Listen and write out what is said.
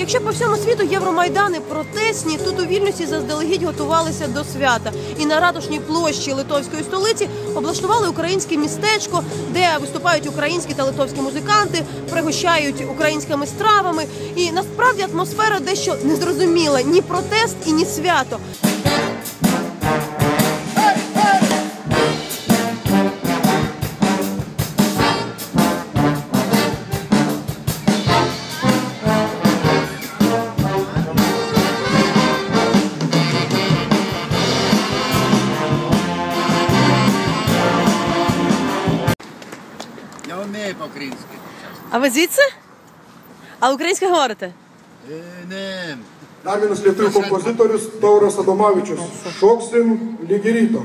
Якщо по всьому світу євромайдани протестні, тут у Вільнюсі заздалегідь готувалися до свята. І на ратушній площі литовської столиці облаштували українське містечко, де виступають українські та литовські музиканти, пригощають українськими стравами. І насправді атмосфера дещо незрозуміла ні протест і ні свято. Я вмію по-українськи. А ви звідси? А українське говорите? Е, Не, lietuvių kompozitorius Tauras Adomavičius. Šoksim lygi ryto.